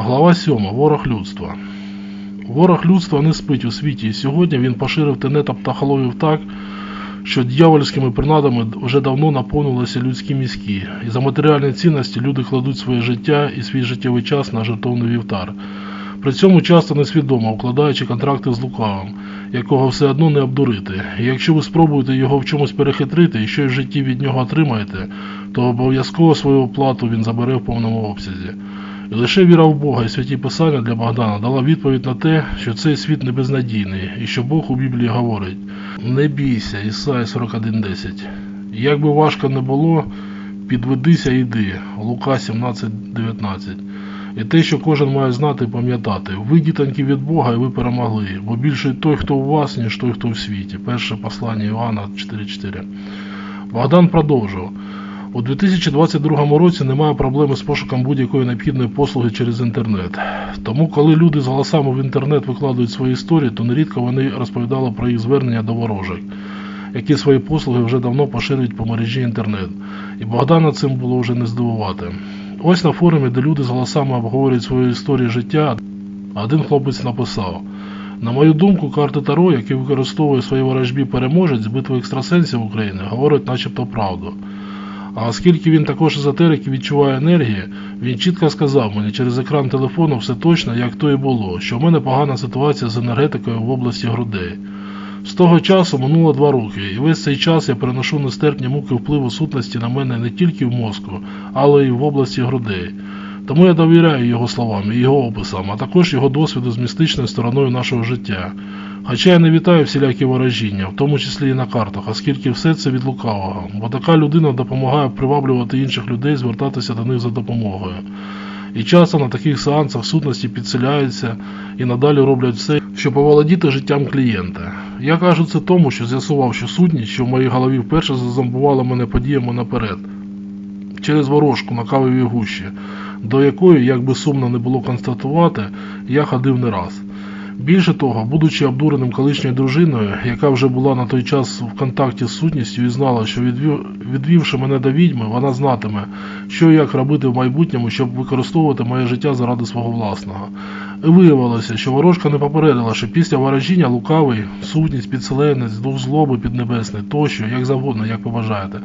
Глава 7. Ворог людства. Ворог людства не спить у світі, і сьогодні він поширив тенета птахоловів так, що дьявольськими принадами вже давно наповнилися людські мізки, і за матеріальні цінності люди кладуть своє життя і свій життєвий час на жертовний вівтар. При цьому часто несвідомо укладаючи контракти з лукавим, якого все одно не обдурити. І якщо ви спробуєте його в чомусь перехитрити і щось в житті від нього отримаєте, то обов'язково свою оплату він забере в повному обсязі. Лише віра в Бога і святі Писання для Богдана дала відповідь на те, що цей світ не безнадійний, і що Бог у Біблії говорить: Не бійся, Ісая 41.10. Як би важко не було, підведися і йди. Лука 17.19. І те, що кожен має знати і пам'ятати, ви дітоньки від Бога, і ви перемогли, бо більше той, хто у вас, ніж той, хто в світі. Перше послання Іоанна 4.4. Богдан продовжив. У 2022 році немає проблеми з пошуком будь-якої необхідної послуги через інтернет. Тому, коли люди з голосами в інтернет викладають свої історії, то нерідко вони розповідали про їх звернення до ворожих, які свої послуги вже давно поширюють по мережі інтернет. І Богдана цим було вже не здивувати. Ось на форумі, де люди з голосами обговорюють свої історії життя, один хлопець написав. На мою думку, карти Таро, які використовує в своїй ворожбі переможець з битви екстрасенсів України, говорять начебто правду. А оскільки він також езотерик і відчуває енергії, він чітко сказав мені через екран телефону все точно, як то і було, що в мене погана ситуація з енергетикою в області грудей. З того часу минуло два роки, і весь цей час я переношу нестерпні муки впливу сутності на мене не тільки в мозку, але й в області грудей. Тому я довіряю його словам і його описам, а також його досвіду з містичною стороною нашого життя. Хоча я не вітаю всілякі ворожіння, в тому числі і на картах, оскільки все це від лукавого, бо така людина допомагає приваблювати інших людей звертатися до них за допомогою. І часто на таких сеансах сутності підселяються і надалі роблять все, щоб оволодіти життям клієнта. Я кажу це тому, що з'ясував, що сутність, що в моїй голові вперше зазомбувала мене подіями наперед, через ворожку на кавовій гущі, до якої, як би сумно не було констатувати, я ходив не раз. Більше того, будучи обдуреним колишньою дружиною, яка вже була на той час в контакті з сутністю і знала, що відвів, відвівши мене до відьми, вона знатиме, що і як робити в майбутньому, щоб використовувати моє життя заради свого власного. І виявилося, що ворожка не попередила, що після ворожіння лукавий, сутність, підселенець, дух злоби піднебесний, тощо, як завгодно, як побажаєте,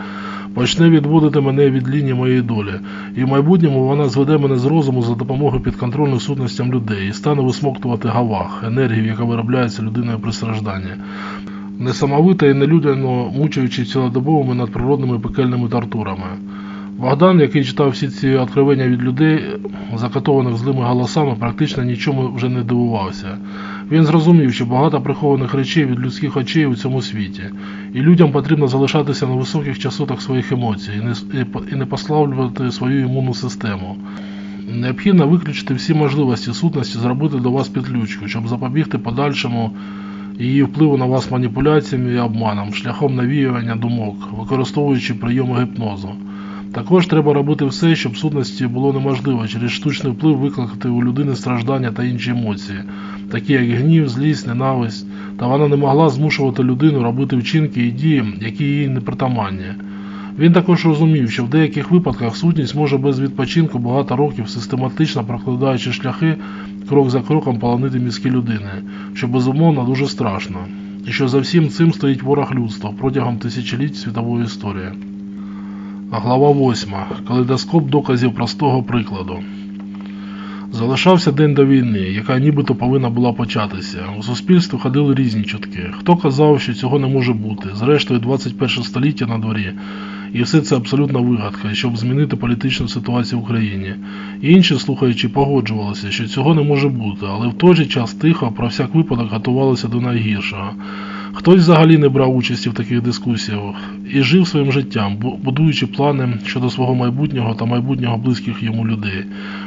почне відводити мене від лінії моєї долі, і в майбутньому вона зведе мене з розуму за допомогою підконтрольним сутностям людей і стане висмоктувати гавах, енергію, яка виробляється людиною при стражданні. Несамовито і нелюдяно мучаючи цілодобовими надприродними пекельними тортурами. Богдан, який читав всі ці откровення від людей, закатованих злими голосами, практично нічому вже не дивувався. Він зрозумів, що багато прихованих речей від людських очей у цьому світі, і людям потрібно залишатися на високих частотах своїх емоцій і не, послаблювати свою імунну систему. Необхідно виключити всі можливості сутності зробити до вас підключку, щоб запобігти подальшому її впливу на вас маніпуляціями і обманом, шляхом навіювання думок, використовуючи прийоми гіпнозу. Також треба робити все, щоб сутності було неможливо через штучний вплив викликати у людини страждання та інші емоції, такі як гнів, злість, ненависть, та вона не могла змушувати людину робити вчинки і дії, які їй не притаманні. Він також розумів, що в деяких випадках сутність може без відпочинку багато років систематично прокладаючи шляхи, крок за кроком полонити мізки людини, що безумовно дуже страшно, і що за всім цим стоїть ворог людства протягом тисячоліть світової історії. Глава 8. Калейдоскоп доказів простого прикладу. Залишався день до війни, яка нібито повинна була початися. У суспільстві ходили різні чутки. Хто казав, що цього не може бути, зрештою 21 століття на дворі, і все це абсолютна вигадка, щоб змінити політичну ситуацію в Україні. Інші, слухаючи, погоджувалися, що цього не може бути, але в той же час тихо про всяк випадок готувалися до найгіршого. Хтось взагалі не брав участі в таких дискусіях і жив своїм життям, будуючи плани щодо свого майбутнього та майбутнього близьких йому людей.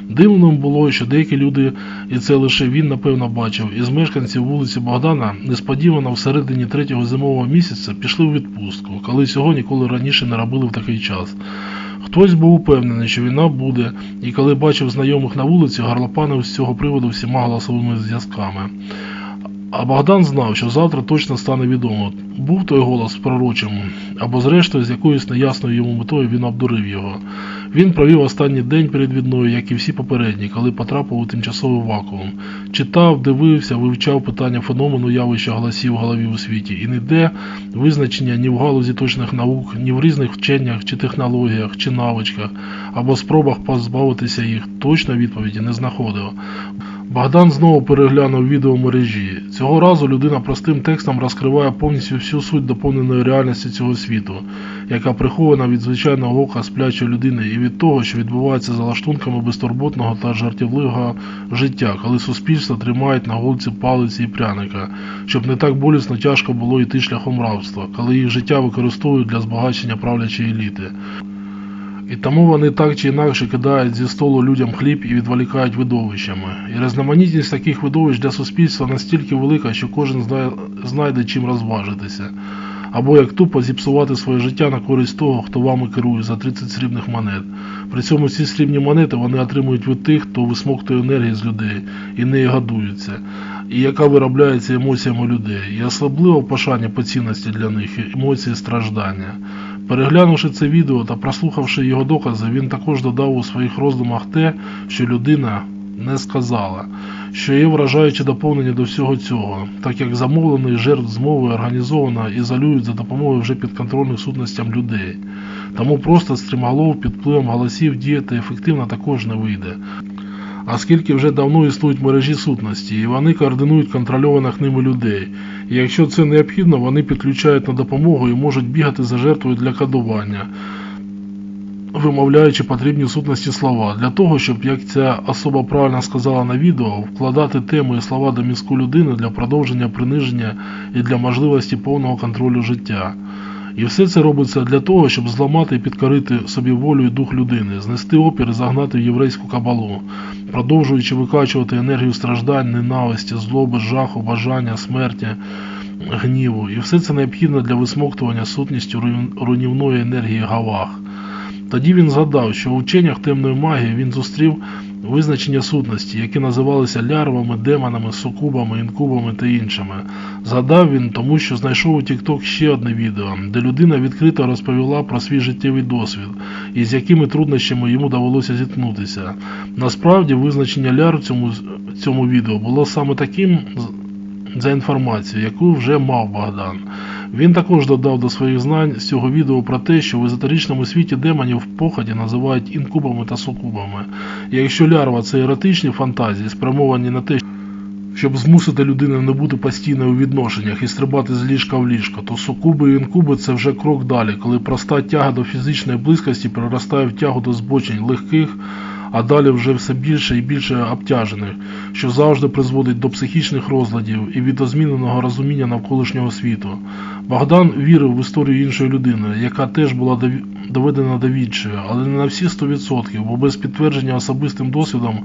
Дивним було, що деякі люди, і це лише він напевно бачив, із мешканців вулиці Богдана несподівано всередині третього зимового місяця пішли у відпустку, коли цього ніколи раніше не робили в такий час. Хтось був упевнений, що війна буде, і коли бачив знайомих на вулиці, гарлопанив з цього приводу всіма голосовими зв'язками. А Богдан знав, що завтра точно стане відомо, був той голос пророчим, або зрештою з якоюсь неясною йому метою він обдурив його. Він провів останній день перед війною, як і всі попередні, коли потрапив у тимчасовий вакуум. Читав, дивився, вивчав питання феномену явища голосів в голові у світі, і ніде визначення ні в галузі точних наук, ні в різних вченнях чи технологіях, чи навичках, або спробах позбавитися їх точно відповіді не знаходив. Богдан знову переглянув відео мережі. Цього разу людина простим текстом розкриває повністю всю суть доповненої реальності цього світу, яка прихована від звичайного ока сплячої людини і від того, що відбувається за лаштунками безтурботного та жартівливого життя, коли суспільство тримають на голці палиці і пряника, щоб не так болісно тяжко було йти шляхом рабства, коли їх життя використовують для збагачення правлячої еліти. І тому вони так чи інакше кидають зі столу людям хліб і відволікають видовищами. І різноманітність таких видовищ для суспільства настільки велика, що кожен знайде чим розважитися. Або як тупо зіпсувати своє життя на користь того, хто вами керує за 30 срібних монет. При цьому ці срібні монети вони отримують від тих, хто висмоктує енергію з людей і нею гадується, і яка виробляється емоціями людей, і особливо пошані по цінності для них емоції страждання. Переглянувши це відео та прослухавши його докази, він також додав у своїх роздумах те, що людина не сказала, що є вражаюче доповнення до всього цього, так як замовлений жертв змови організовано ізолюють за допомогою вже підконтрольних сутностям людей. Тому просто стрімголов під впливом голосів діяти ефективно також не вийде. Оскільки вже давно існують мережі сутності, і вони координують контрольованих ними людей. І якщо це необхідно, вони підключають на допомогу і можуть бігати за жертвою для кодування, вимовляючи потрібні сутності слова, для того, щоб, як ця особа правильно сказала на відео, вкладати теми і слова до мізку людини для продовження приниження і для можливості повного контролю життя. І все це робиться для того, щоб зламати і підкорити собі волю і дух людини, знести опір і загнати в єврейську кабалу, продовжуючи викачувати енергію страждань, ненависті, злоби, жаху, бажання, смерті, гніву. І все це необхідно для висмоктування сутністю руйнівної енергії Гавах. Тоді він згадав, що у вченнях темної магії він зустрів визначення сутності, які називалися лярвами, демонами, сукубами, інкубами та іншими. Згадав він, тому що знайшов у TikTok ще одне відео, де людина відкрито розповіла про свій життєвий досвід і з якими труднощами йому довелося зіткнутися. Насправді, визначення ляр в цьому, цьому відео було саме таким за інформацією, яку вже мав Богдан. Він також додав до своїх знань з цього відео про те, що в езотеричному світі демонів в поході називають інкубами та сукубами. І якщо лярва це еротичні фантазії, спрямовані на те, щоб змусити людину не бути постійно у відношеннях і стрибати з ліжка в ліжко, то сукуби і інкуби це вже крок далі, коли проста тяга до фізичної близькості переростає в тягу до збочень легких а далі вже все більше і більше обтяжених, що завжди призводить до психічних розладів і відозміненого розуміння навколишнього світу. Богдан вірив в історію іншої людини, яка теж була доведена до але не на всі 100%, бо без підтвердження особистим досвідом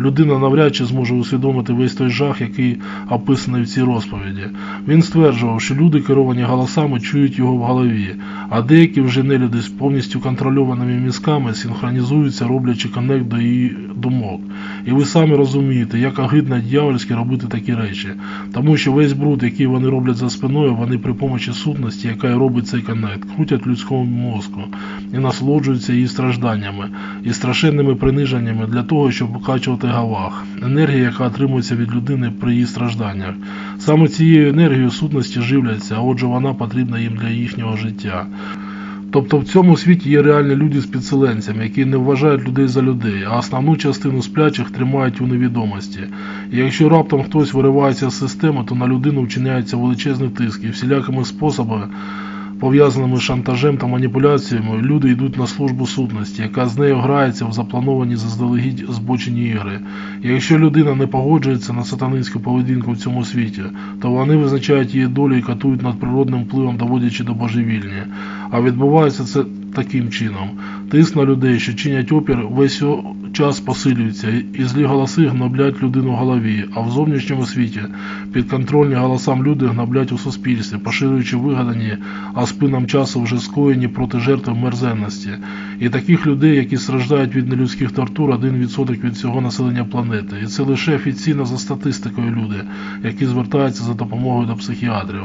людина навряд чи зможе усвідомити весь той жах, який описаний в цій розповіді. Він стверджував, що люди, керовані голосами, чують його в голові, а деякі вже нелюди з повністю контрольованими мізками синхронізуються, роблячи коннект до її думок. І ви самі розумієте, як огидно дьявольськи робити такі речі, тому що весь бруд, який вони роблять за спиною, вони при помочі сутності, яка й робить цей коннект, крутять людському мозку і насолоджуються її стражданнями і страшенними приниженнями для того, щоб викачувати гавах, енергія, яка отримується від людини при її стражданнях. Саме цією енергією сутності живляться, а отже, вона потрібна їм для їхнього життя. Тобто в цьому світі є реальні люди з підселенцями, які не вважають людей за людей, а основну частину сплячих тримають у невідомості. І якщо раптом хтось виривається з системи, то на людину вчиняється величезний тиск і всілякими способами пов'язаними з шантажем та маніпуляціями, люди йдуть на службу сутності, яка з нею грається в заплановані заздалегідь збочені ігри. Якщо людина не погоджується на сатанинську поведінку в цьому світі, то вони визначають її долю і катують над природним впливом, доводячи до божевільні. А відбувається це таким чином. Тиск на людей, що чинять опір, весь час посилюється, і злі голоси гноблять людину в голові, а в зовнішньому світі підконтрольні голосам люди гноблять у суспільстві, поширюючи вигадані, а спинам часу вже скоєні проти жертви мерзенності. І таких людей, які страждають від нелюдських тортур, 1% від всього населення планети. І це лише офіційно за статистикою люди, які звертаються за допомогою до психіатрів.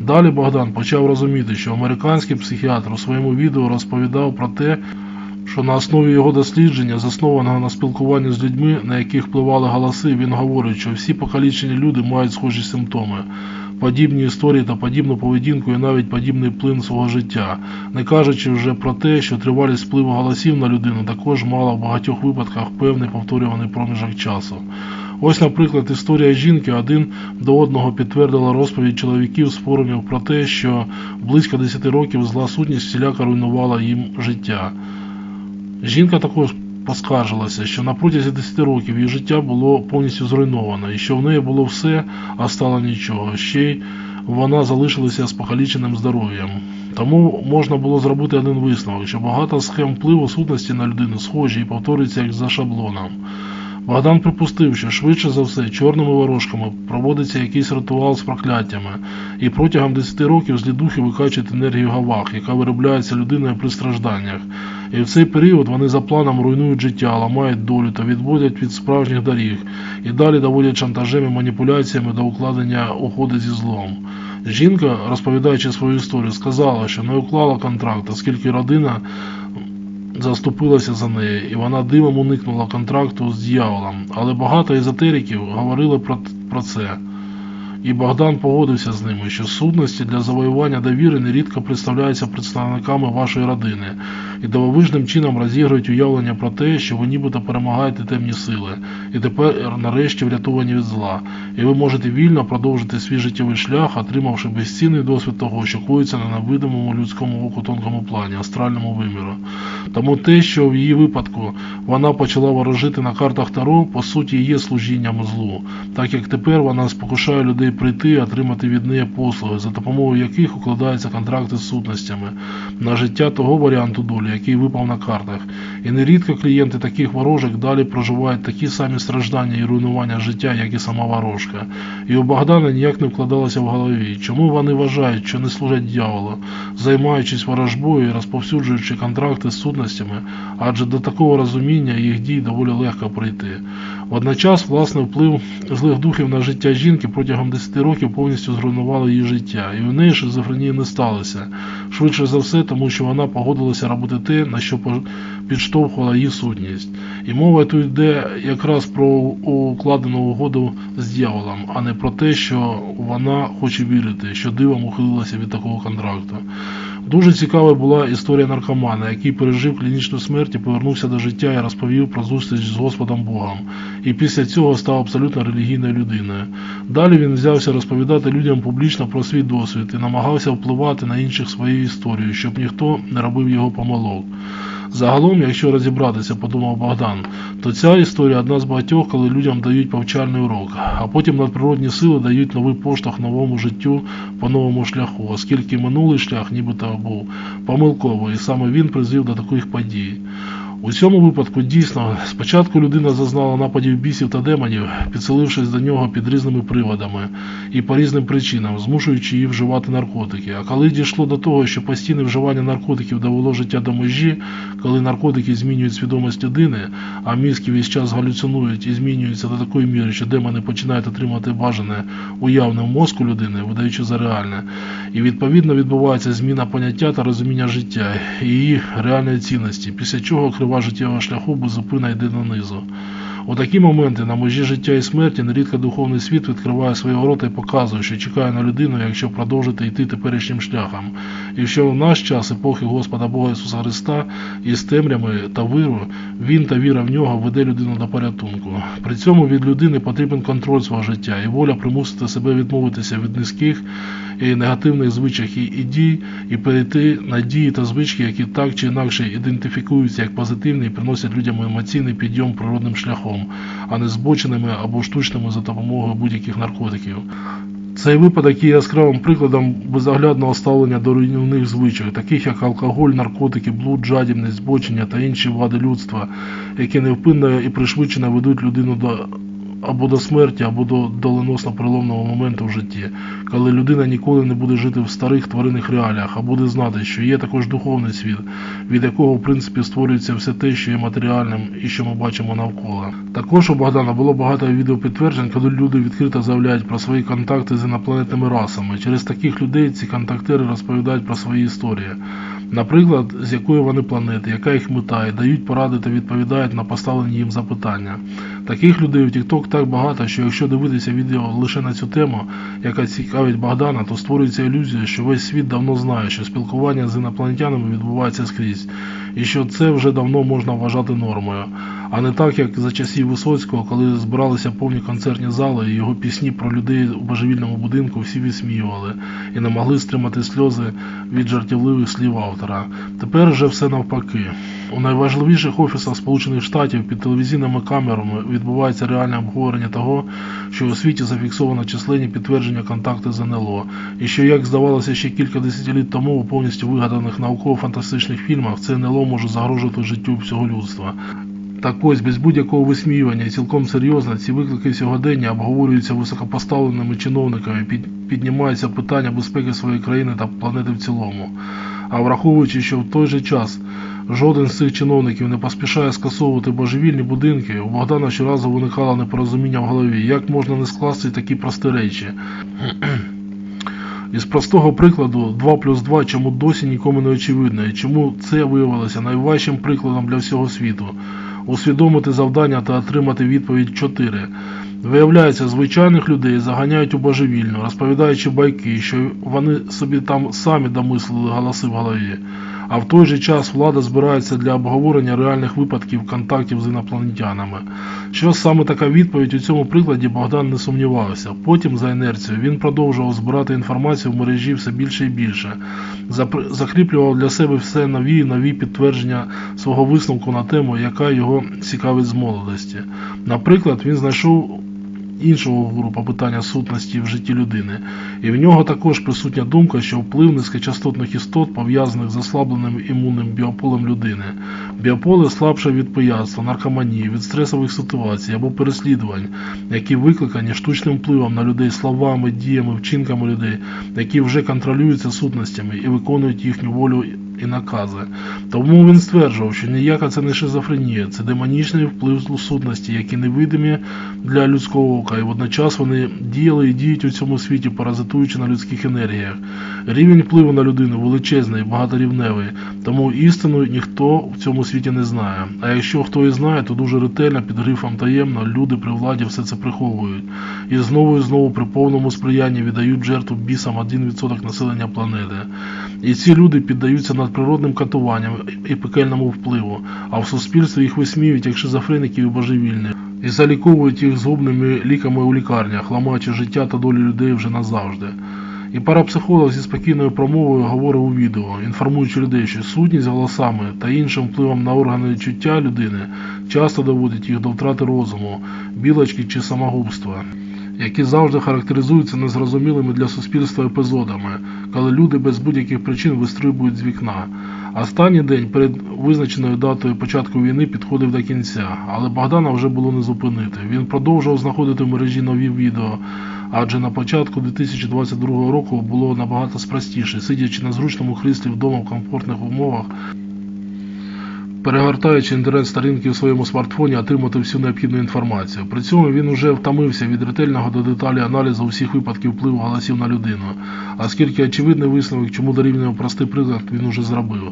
Далі Богдан почав розуміти, що американський психіатр у своєму відео розповідав про те, що на основі його дослідження, заснованого на спілкуванні з людьми, на яких впливали голоси, він говорить, що всі покалічені люди мають схожі симптоми, подібні історії та подібну поведінку і навіть подібний плин свого життя, не кажучи вже про те, що тривалість впливу голосів на людину також мала в багатьох випадках певний повторюваний проміжок часу. Ось, наприклад, історія жінки один до одного підтвердила розповідь чоловіків з форумів про те, що близько 10 років зла сутність всіляко руйнувала їм життя. Жінка також поскаржилася, що на протязі 10 років її життя було повністю зруйновано, і що в неї було все, а стало нічого. Ще й вона залишилася з покаліченим здоров'ям. Тому можна було зробити один висновок, що багато схем впливу сутності на людину схожі і повторюються як за шаблоном. Богдан припустив, що швидше за все чорними ворожками проводиться якийсь ритуал з прокляттями, і протягом 10 років злі духи викачують енергію гавах, яка виробляється людиною при стражданнях. І в цей період вони за планом руйнують життя, ламають долю та відводять від справжніх доріг, і далі доводять шантажем і маніпуляціями до укладення угоди зі злом. Жінка, розповідаючи свою історію, сказала, що не уклала контракт, оскільки родина заступилася за неї, і вона дивом уникнула контракту з дьяволом. Але багато езотериків говорили про, про це. І Богдан погодився з ними, що сутності для завоювання довіри нерідко представляються представниками вашої родини і дивовижним чином розігрують уявлення про те, що ви нібито перемагаєте темні сили, і тепер нарешті врятовані від зла. І ви можете вільно продовжити свій життєвий шлях, отримавши безцінний досвід того, що коїться на невидимому людському оку тонкому плані, астральному виміру. Тому те, що в її випадку вона почала ворожити на картах Таро, по суті є служінням злу, так як тепер вона спокушає людей прийти і отримати від неї послуги, за допомогою яких укладаються контракти з сутностями на життя того варіанту долі, який випав на картах. І нерідко клієнти таких ворожок далі проживають такі самі страждання і руйнування життя, як і сама ворожка. І у Богдана ніяк не вкладалося в голові, чому вони вважають, що не служать дьяволу, займаючись ворожбою і розповсюджуючи контракти з сутностями, адже до такого розуміння їх дій доволі легко прийти. Водночас власний вплив злих духів на життя жінки протягом 10 років повністю зруйнувало її життя, і в неї шизофренії не сталося. Швидше за все, тому що вона погодилася робити те, на що підштовхувала її сутність. І мова тут йде якраз про укладену угоду з дьяволом, а не про те, що вона хоче вірити, що дивом ухилилася від такого контракту. Дуже цікава була історія наркомана, який пережив клінічну смерть і повернувся до життя і розповів про зустріч з Господом Богом. І після цього став абсолютно релігійною людиною. Далі він взявся розповідати людям публічно про свій досвід і намагався впливати на інших своєю історією, щоб ніхто не робив його помилок. Загалом, якщо розібратися, подумав Богдан, то ця історія одна з багатьох, коли людям дають повчальний урок, а потім надприродні сили дають новий поштовх новому життю по новому шляху, оскільки минулий шлях нібито був помилковий, і саме він призвів до таких подій. У цьому випадку дійсно спочатку людина зазнала нападів бісів та демонів, підселившись до нього під різними приводами і по різним причинам, змушуючи її вживати наркотики. А коли дійшло до того, що постійне вживання наркотиків довело життя до межі, коли наркотики змінюють свідомість людини, а мізки весь час галюцинують і змінюються до такої міри, що демони починають отримати бажане уявне в мозку людини, видаючи за реальне, і відповідно відбувається зміна поняття та розуміння життя і її реальної цінності, після чого крива життєвого шляху безупинно йде донизу. У такі моменти на межі життя і смерті нерідко духовний світ відкриває свої ворота і показує, що чекає на людину, якщо продовжити йти теперішнім шляхом, і що в наш час епохи Господа Бога Ісуса Христа із темрями та виру Він та віра в нього веде людину до порятунку. При цьому від людини потрібен контроль свого життя і воля примусити себе відмовитися від низьких і негативних звичок і, і дій, і перейти на дії та звички, які так чи інакше ідентифікуються як позитивні і приносять людям емоційний підйом природним шляхом, а не збоченими або штучними за допомогою будь-яких наркотиків. Цей випадок є яскравим прикладом безоглядного ставлення до руйнівних звичок, таких як алкоголь, наркотики, блуд, жадібність, збочення та інші вади людства, які невпинно і пришвидшено ведуть людину до або до смерті, або до доленосно переломного моменту в житті, коли людина ніколи не буде жити в старих тваринних реаліях, а буде знати, що є також духовний світ, від якого в принципі створюється все те, що є матеріальним і що ми бачимо навколо. Також у Богдана було багато відеопідтверджень, коли люди відкрито заявляють про свої контакти з інопланетними расами. Через таких людей ці контактери розповідають про свої історії. Наприклад, з якої вони планети, яка їх мета, і дають поради та відповідають на поставлені їм запитання. Таких людей у TikTok так багато, що якщо дивитися відео лише на цю тему, яка цікавить Богдана, то створюється ілюзія, що весь світ давно знає, що спілкування з інопланетянами відбувається скрізь, і що це вже давно можна вважати нормою. А не так, як за часів Висоцького, коли збиралися повні концертні зали, і його пісні про людей у божевільному будинку всі відсміювали і не могли стримати сльози від жартівливих слів автора. Тепер вже все навпаки. У найважливіших офісах Сполучених Штатів під телевізійними камерами відбувається реальне обговорення того, що у світі зафіксовано численні підтвердження контакту з НЛО, і що, як здавалося ще кілька десятиліть тому у повністю вигаданих науково-фантастичних фільмах, це НЛО може загрожувати життю всього людства. Так ось, без будь-якого висміювання і цілком серйозно ці виклики сьогодення обговорюються високопоставленими чиновниками, під, піднімаються питання безпеки своєї країни та планети в цілому. А враховуючи, що в той же час жоден з цих чиновників не поспішає скасовувати божевільні будинки, у Богдана щоразу виникало непорозуміння в голові, як можна не скласти такі прості речі. Із простого прикладу 2 плюс 2 чому досі нікому не очевидно, і чому це виявилося найважчим прикладом для всього світу. Усвідомити завдання та отримати відповідь 4. Виявляється, звичайних людей заганяють у божевільну, розповідаючи байки, що вони собі там самі домислили голоси в голові. А в той же час влада збирається для обговорення реальних випадків контактів з інопланетянами. Що саме така відповідь у цьому прикладі Богдан не сумнівався. Потім, за інерцією, він продовжував збирати інформацію в мережі все більше і більше, закріплював для себе все нові і нові підтвердження свого висновку на тему, яка його цікавить з молодості. Наприклад, він знайшов іншого гуру по питання сутності в житті людини, і в нього також присутня думка, що вплив низькочастотних істот пов'язаних з ослабленим імунним біополем людини. Біополе слабше від пияцтва, наркоманії, від стресових ситуацій або переслідувань, які викликані штучним впливом на людей словами, діями, вчинками людей, які вже контролюються сутностями і виконують їхню волю і накази. Тому він стверджував, що ніяка це не шизофренія, це демонічний вплив сутності, які невидимі для людського ока, і водночас вони діяли і діють у цьому світі, паразитуючи на людських енергіях. Рівень впливу на людину величезний, багаторівневий, тому істину ніхто в цьому світі не знає. А якщо хто і знає, то дуже ретельно під грифом таємно люди при владі все це приховують. І знову і знову при повному сприянні віддають жертву бісам 1% населення планети. І ці люди піддаються надприродним катуванням і пекельному впливу, а в суспільстві їх висміюють як шизофреників і божевільних. І заліковують їх згубними ліками у лікарнях, ламаючи життя та долю людей вже назавжди. І парапсихолог зі спокійною промовою говорив у відео, інформуючи людей, що сутність голосами та іншим впливом на органи чуття людини часто доводить їх до втрати розуму, білочки чи самогубства, які завжди характеризуються незрозумілими для суспільства епізодами, коли люди без будь-яких причин вистрибують з вікна. Останній день перед визначеною датою початку війни підходив до кінця, але Богдана вже було не зупинити. Він продовжував знаходити в мережі нові відео, адже на початку 2022 року було набагато спростіше, сидячи на зручному кріслі вдома в комфортних умовах, перегортаючи інтернет-сторінки в своєму смартфоні, отримати всю необхідну інформацію. При цьому він уже втомився від ретельного до деталі аналізу всіх випадків впливу голосів на людину, оскільки очевидний висновок, чому дорівнює простий приклад, він уже зробив.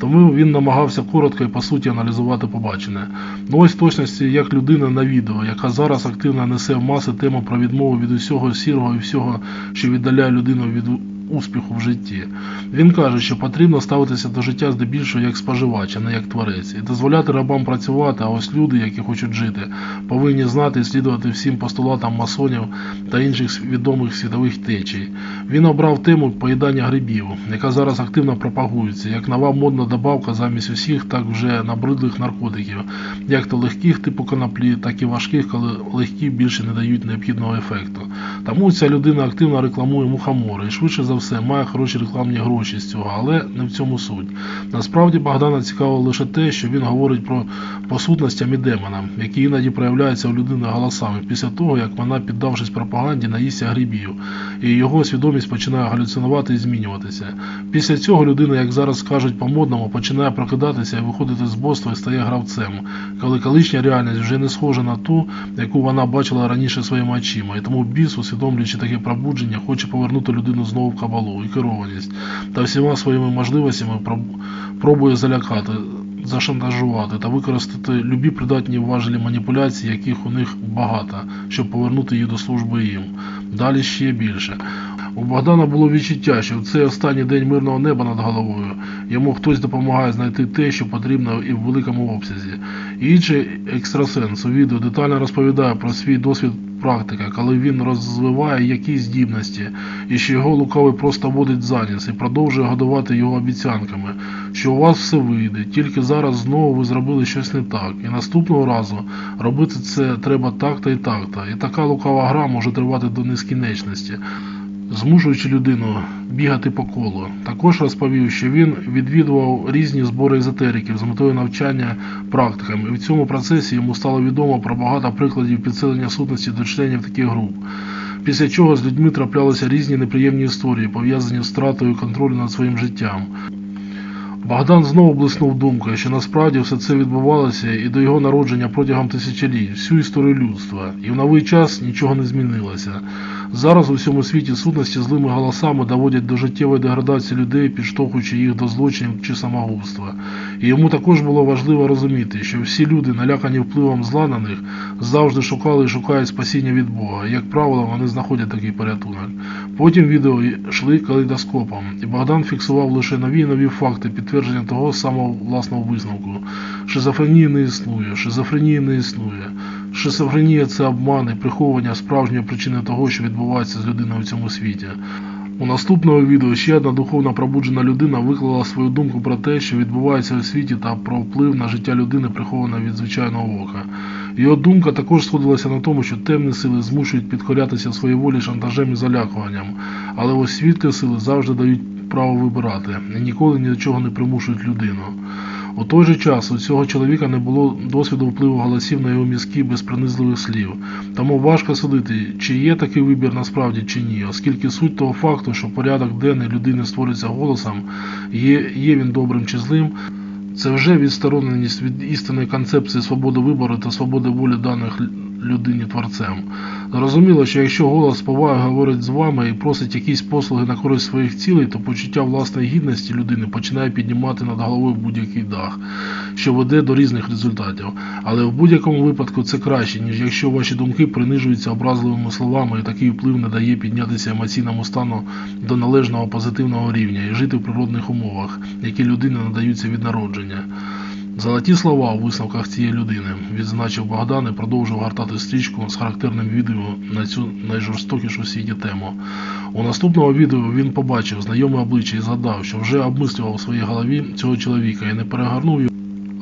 Тому він намагався коротко і по суті аналізувати побачене. Ну ось точності як людина на відео, яка зараз активно несе в маси тему про відмову від усього сірого і всього, що віддаляє людину від успіху в житті. Він каже, що потрібно ставитися до життя здебільшого як споживач, а не як творець, і дозволяти рабам працювати, а ось люди, які хочуть жити, повинні знати і слідувати всім постулатам масонів та інших відомих світових течій. Він обрав тему поїдання грибів, яка зараз активно пропагується, як нова модна добавка замість усіх так вже набридлих наркотиків, як то легких типу коноплі, так і важких, коли легкі більше не дають необхідного ефекту. Тому ця людина активно рекламує мухомори і швидше за за все має хороші рекламні гроші з цього, але не в цьому суть. Насправді Богдана цікаво лише те, що він говорить про по сутностям і які іноді проявляються у людини голосами після того, як вона, піддавшись пропаганді, наїсться грибів, і його свідомість починає галюцинувати і змінюватися. Після цього людина, як зараз кажуть по-модному, починає прокидатися і виходити з бодства і стає гравцем, коли колишня реальність вже не схожа на ту, яку вона бачила раніше своїми очима. І тому біс, усвідомлюючи таке пробудження, хоче повернути людину знову в кабалу і керованість та всіма своїми можливостями пробує залякати, зашантажувати та використати любі придатні важелі маніпуляцій, яких у них багато, щоб повернути її до служби їм. Далі ще більше. У Богдана було відчуття, що в цей останній день мирного неба над головою йому хтось допомагає знайти те, що потрібно і в великому обсязі. І інший екстрасенс у відео детально розповідає про свій досвід практика, коли він розвиває якісь здібності, і що його лукавий просто водить за ніс і продовжує годувати його обіцянками, що у вас все вийде, тільки зараз знову ви зробили щось не так, і наступного разу робити це треба так та і так та. І така лукава гра може тривати до нескінченності змушуючи людину бігати по колу. Також розповів, що він відвідував різні збори езотериків з метою навчання практикам, і в цьому процесі йому стало відомо про багато прикладів підсилення сутності до членів таких груп. Після чого з людьми траплялися різні неприємні історії, пов'язані з втратою контролю над своїм життям. Богдан знову блиснув думкою, що насправді все це відбувалося і до його народження протягом тисячоліть, всю історію людства, і в новий час нічого не змінилося. Зараз у всьому світі сутності злими голосами доводять до життєвої деградації людей, підштовхуючи їх до злочинів чи самогубства. І йому також було важливо розуміти, що всі люди, налякані впливом зла на них, завжди шукали і шукають спасіння від Бога. Як правило, вони знаходять такий порятунок. Потім відео йшли калейдоскопом, і Богдан фіксував лише нові і нові факти підтвердження того самого власного висновку. Шизофренії не існує, шизофренії не існує. Шизофренія це обман і приховування справжньої причини того, що відбувається з людиною в цьому світі. У наступному відео ще одна духовно пробуджена людина виклала свою думку про те, що відбувається у світі та про вплив на життя людини, прихована від звичайного ока. Його думка також сходилася на тому, що темні сили змушують підкорятися своїй волі шантажем і залякуванням, але ось світлі сили завжди дають право вибирати і ніколи ні до чого не примушують людину. У той же час у цього чоловіка не було досвіду впливу голосів на його мізки без принизливих слів, тому важко судити, чи є такий вибір насправді чи ні, оскільки суть того факту, що порядок денний людини створюється голосом, є, є він добрим чи злим, це вже відстороненість від істинної концепції свободи вибору та свободи волі даних людині творцем. Зрозуміло, що якщо голос поваги говорить з вами і просить якісь послуги на користь своїх цілей, то почуття власної гідності людини починає піднімати над головою будь-який дах, що веде до різних результатів. Але в будь-якому випадку це краще, ніж якщо ваші думки принижуються образливими словами, і такий вплив не дає піднятися емоційному стану до належного позитивного рівня і жити в природних умовах, які людині надаються від народження. Золоті слова у висновках цієї людини, відзначив Богдан і продовжив гортати стрічку з характерним відео на цю найжорстокішу в світі тему. У наступному відео він побачив знайоме обличчя і згадав, що вже обмислював у своїй голові цього чоловіка і не перегорнув його,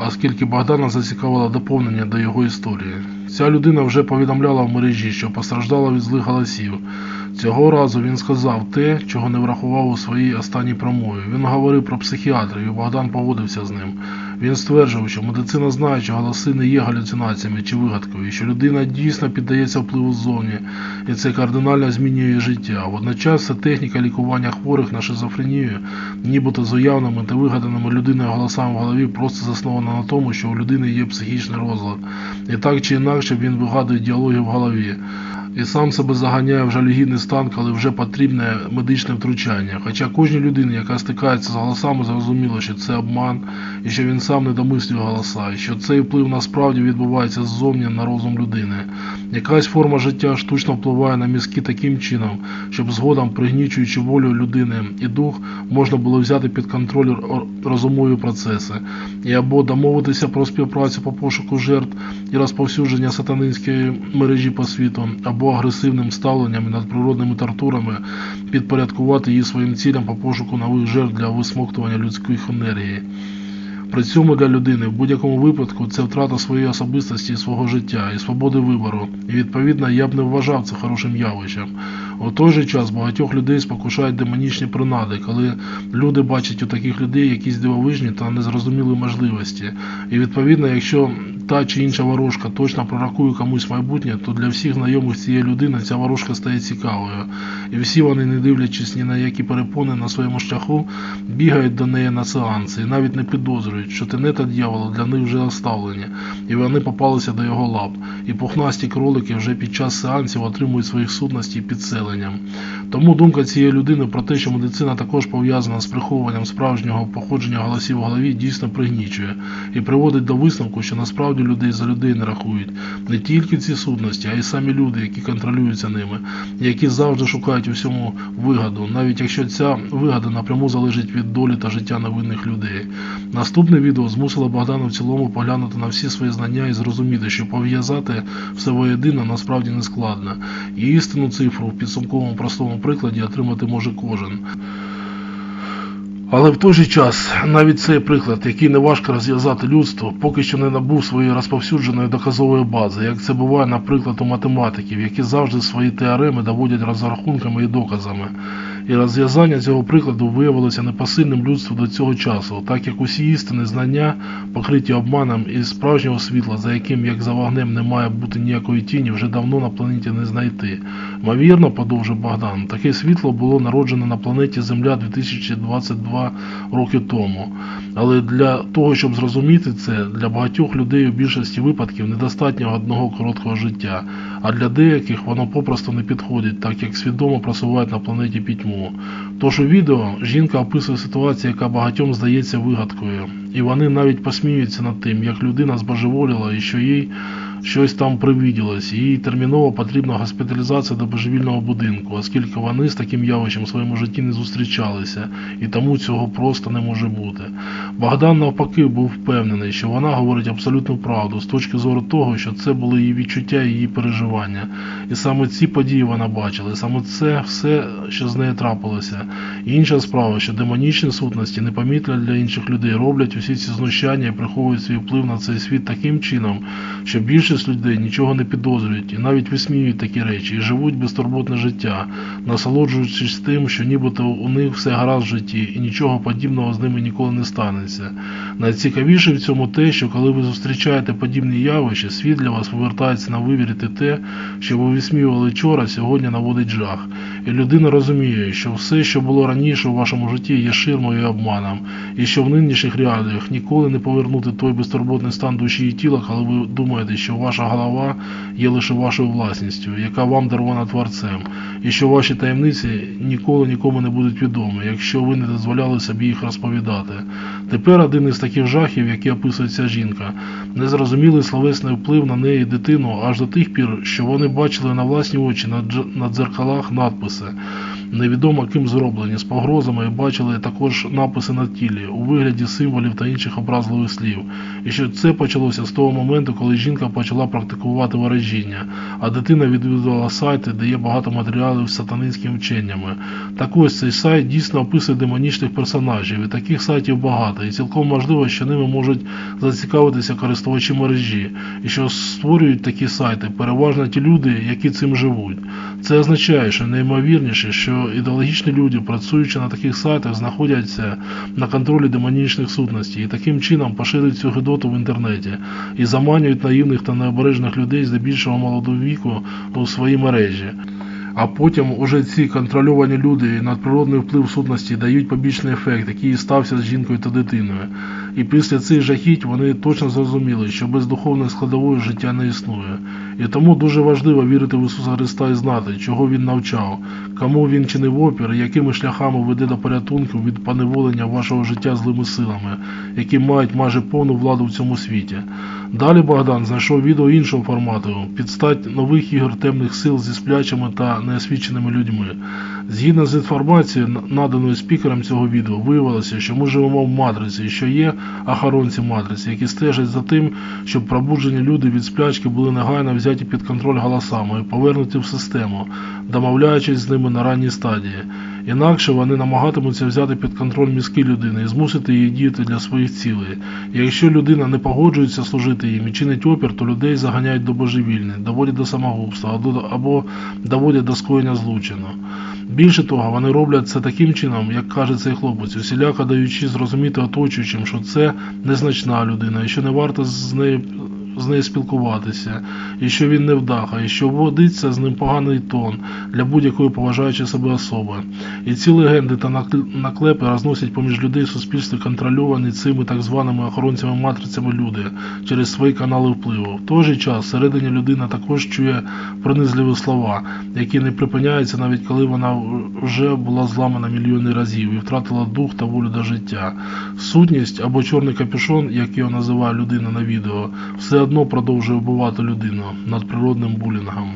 оскільки Богдана зацікавило доповнення до його історії. Ця людина вже повідомляла в мережі, що постраждала від злих голосів. Цього разу він сказав те, чого не врахував у своїй останній промові. Він говорив про психіатрів, і Богдан погодився з ним. Він стверджував, що медицина знає, що голоси не є галюцинаціями чи вигадкою, і що людина дійсно піддається впливу ззовні, і це кардинально змінює життя. Водночас ця техніка лікування хворих на шизофренію, нібито з уявними та вигаданими людиною голосами в голові, просто заснована на тому, що у людини є психічний розлад. І так чи інакше він вигадує діалоги в голові і сам себе заганяє в жалюгідний стан, коли вже потрібне медичне втручання. Хоча кожній людині, яка стикається з голосами, зрозуміло, що це обман, і що він сам не домислює голоса, і що цей вплив насправді відбувається ззовні на розум людини. Якась форма життя штучно впливає на мізки таким чином, щоб згодом, пригнічуючи волю людини і дух, можна було взяти під контроль розумові процеси і або домовитися про співпрацю по пошуку жертв і розповсюдження сатанинської мережі по світу, або агресивним ставленням і надприродними тортурами підпорядкувати її своїм цілям по пошуку нових жертв для висмоктування людських енергії. При цьому для людини в будь-якому випадку це втрата своєї особистості і свого життя і свободи вибору. І відповідно я б не вважав це хорошим явищем. У той же час багатьох людей спокушають демонічні принади, коли люди бачать у таких людей якісь дивовижні та незрозумілі можливості. І відповідно, якщо та чи інша ворожка точно пророкує комусь майбутнє, то для всіх знайомих цієї людини ця ворожка стає цікавою. І всі вони, не дивлячись ні на які перепони на своєму шляху, бігають до неї на сеанси і навіть не підозрюють, що тенета дьявола для них вже оставлені, і вони попалися до його лап. І пухнасті кролики вже під час сеансів отримують своїх сутностей підселенням. Тому думка цієї людини про те, що медицина також пов'язана з приховуванням справжнього походження голосів у голові, дійсно пригнічує і приводить до висновку, що насправді людей за людей не рахують не тільки ці сутності, а й самі люди, які контролюються ними, які завжди шукають у всьому вигаду, навіть якщо ця вигода напряму залежить від долі та життя невинних людей. Наступне відео змусило Богдана в цілому поглянути на всі свої знання і зрозуміти, що пов'язати все воєдино насправді не складно, і істинну цифру в підсумковому простому прикладі отримати може кожен. Але в той же час навіть цей приклад, який не важко розв'язати людство, поки що не набув своєї розповсюдженої доказової бази, як це буває, наприклад, у математиків, які завжди свої теореми доводять розрахунками і доказами. І розв'язання цього прикладу виявилося непосильним людству до цього часу, так як усі істини знання, покриті обманом і справжнього світла, за яким, як за вогнем, не має бути ніякої тіні, вже давно на планеті не знайти. Ймовірно, подовжив Богдан, таке світло було народжено на планеті Земля 2022 роки тому. Але для того, щоб зрозуміти це, для багатьох людей у більшості випадків недостатньо одного короткого життя, а для деяких воно попросту не підходить, так як свідомо просувають на планеті пітьму. Тож у відео жінка описує ситуацію, яка багатьом здається вигадкою, і вони навіть посміються над тим, як людина збожеволіла і що їй щось там привиділось, їй терміново потрібна госпіталізація до божевільного будинку, оскільки вони з таким явищем в своєму житті не зустрічалися, і тому цього просто не може бути. Богдан навпаки був впевнений, що вона говорить абсолютну правду з точки зору того, що це були її відчуття і її переживання. І саме ці події вона бачила, і саме це все, що з нею трапилося. І інша справа, що демонічні сутності, непомітні для інших людей, роблять усі ці знущання і приховують свій вплив на цей світ таким чином, що більшість людей нічого не підозрюють і навіть висміюють такі речі і живуть безтурботне життя, насолоджуючись тим, що нібито у них все гаразд в житті і нічого подібного з ними ніколи не станеться. Найцікавіше в цьому те, що коли ви зустрічаєте подібні явища, світ для вас повертається на вивірити те, що ви висміювали вчора, сьогодні наводить жах. І людина розуміє, що все, що було раніше у вашому житті, є ширмою і обманом, і що в нинішніх реаліях ніколи не повернути той безтурботний стан душі і тіла, коли ви думаєте, що ваша голова є лише вашою власністю, яка вам дарована творцем, і що ваші таємниці ніколи нікому не будуть відомі, якщо ви не дозволяли собі їх розповідати. Тепер один із таких жахів, які описує ця жінка, незрозумілий словесний вплив на неї дитину аж до тих пір, що вони бачили на власні очі на, дж... на дзеркалах надписи. Невідомо ким зроблені з погрозами і бачили також написи на тілі у вигляді символів та інших образливих слів. І що це почалося з того моменту, коли жінка почала практикувати ворожіння, а дитина відвідувала сайти, де є багато матеріалів з сатанинськими вченнями. Так ось цей сайт дійсно описує демонічних персонажів, і таких сайтів багато, і цілком можливо, що ними можуть зацікавитися користувачі мережі, і що створюють такі сайти переважно ті люди, які цим живуть. Це означає, що найімовірніше, що ідеологічні люди, працюючи на таких сайтах, знаходяться на контролі демонічних сутностей і таким чином поширюють цю гидоту в інтернеті і заманюють наївних та необережних людей здебільшого молодого віку у свої мережі. А потім уже ці контрольовані люди і надприродний вплив сутності дають побічний ефект, який стався з жінкою та дитиною. І після цих жахіть вони точно зрозуміли, що без духовної складової життя не існує. І тому дуже важливо вірити в Ісуса Христа і знати, чого Він навчав, кому Він чинив опір, якими шляхами веде до порятунку від поневолення вашого життя злими силами, які мають майже повну владу в цьому світі. Далі Богдан знайшов відео іншого формату, підстать нових ігор темних сил зі сплячими та неосвіченими людьми. Згідно з інформацією, наданою спікером цього відео, виявилося, що ми живемо в матриці, і що є охоронці матриці, які стежать за тим, щоб пробуджені люди від сплячки були негайно взяті під контроль голосами і повернуті в систему, домовляючись з ними на ранній стадії. Інакше вони намагатимуться взяти під контроль мізки людини і змусити її діяти для своїх цілей. Якщо людина не погоджується служити їм і чинить опір, то людей заганяють до божевільні, доводять до самогубства або доводять до скоєння злочину. Більше того, вони роблять це таким чином, як каже цей хлопець, усіляко даючи зрозуміти оточуючим, що це незначна людина і що не варто з нею з нею спілкуватися, і що він не вдаха, і що водиться з ним поганий тон для будь-якої поважаючої себе особи. І ці легенди та наклепи розносять поміж людей в суспільстві контрольовані цими так званими охоронцями матрицями люди через свої канали впливу. В той же час всередині людина також чує пронизливі слова, які не припиняються навіть коли вона вже була зламана мільйони разів і втратила дух та волю до життя. Сутність або чорний капюшон, як його називає людина на відео, одно продовжує вбивати людину надприродним булінгом.